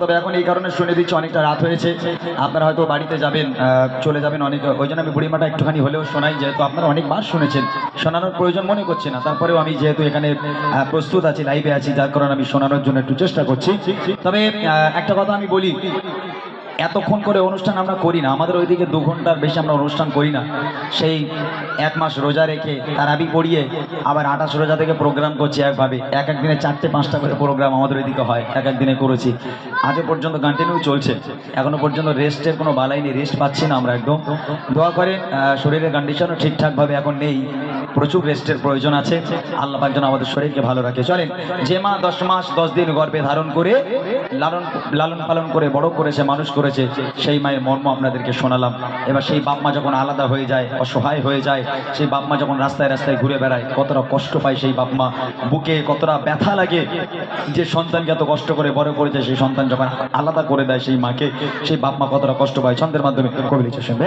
তবে এখন এই কারণে শুনে দিচ্ছি, অনেকটা রাত হয়েছে। আপনারা হয়তো বাড়িতে যাবেন চলে যাবেন অনেক, ওই জন্য আমি বুড়িমাটা একটুখানি হলেও শোনাই, যেহেতু আপনারা অনেক মাস শুনেছেন, শোনানোর প্রয়োজন মনে করছে না। তারপরেও আমি যেহেতু এখানে প্রস্তুত আছি, লাইভে আছি, যার কারণে আমি শোনানোর জন্য একটু চেষ্টা করছি। তবে একটা কথা আমি বলি এতক্ষণ করে অনুষ্ঠান আমরা করি না। আমাদের ওইদিকে দু ঘণ্টার বেশি আমরা অনুষ্ঠান করি না। সেই এক মাস রোজা রেখে তারাবি পড়িয়ে আবার আঠাশ রোজা থেকে প্রোগ্রাম করছি একভাবে। এক এক দিনে চারটে, পাঁচটা করে প্রোগ্রাম আমাদের ওইদিকে হয়। এক এক দিনে করেছি। আজও পর্যন্ত কন্টিনিউ চলছে। এখনও পর্যন্ত রেস্টের কোনো বালাই নেই। রেস্ট পাচ্ছি না আমরা একদম। দোয়া করেন শরীরের কন্ডিশনও ঠিকঠাকভাবে এখন নেই। প্রচুর রেস্টের প্রয়োজন আছে। আল্লাহ পাক আমাদের শরীরকে ভালো রাখে। চলেন, যে মা দশ মাস, দশ দিন গর্ভে ধারণ করে, লালন লালন পালন করে বড় করেছে, মানুষ করেছে, সেই মায়ের মর্ম আপনাদেরকে শোনালাম। এবার সেই বাপ মা যখন আলাদা হয়ে যায়, অসহায় হয়ে যায়, সেই বাপ মা যখন রাস্তায় রাস্তায় ঘুরে বেড়ায়, কতটা কষ্ট পায় সেই বাপ মা। বুকে কতটা ব্যথা লাগে, যে সন্তানকে এত কষ্ট করে বড় করেছে, সেই সন্তান যখন আলাদা করে দেয় সেই মাকে, সেই বাপ মা কতটা কষ্ট পায়। ছন্দের মাধ্যমে কবি লিখছে শুনবে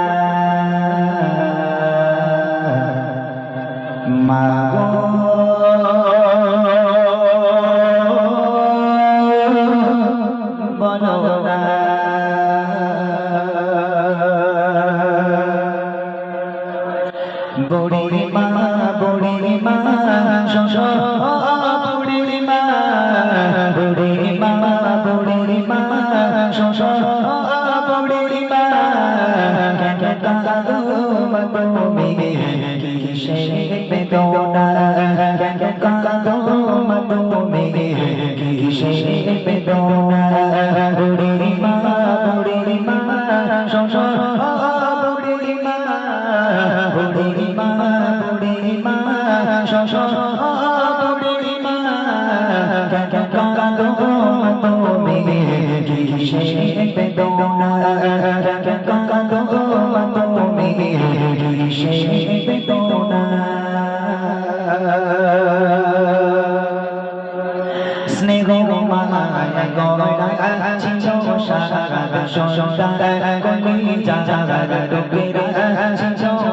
মাগো বুড়ি মা বুড়ি মা শশ বুড়ি মা বুড়ি মা বুড়ি মা শশ বুড়ি মা কেন কাঁদো তুমি কিসের বেদনা কেন কাঁদো তুমি কিসের বেদনা বুড়ি মা বুড়ি মা শশ বুড়ি মা বুড়ি মা বুড়ি মা শশ বুড়ি মা কেন কাঁদো তুমি কিসের বেদনা কেন কাঁদো তুমি কিসের 哄哄嘛嘛，嗨嗨，搞搞搞，看看星球，沙沙沙沙，说说大大大，讲讲讲讲，讲讲讲讲，动动动，看看星球。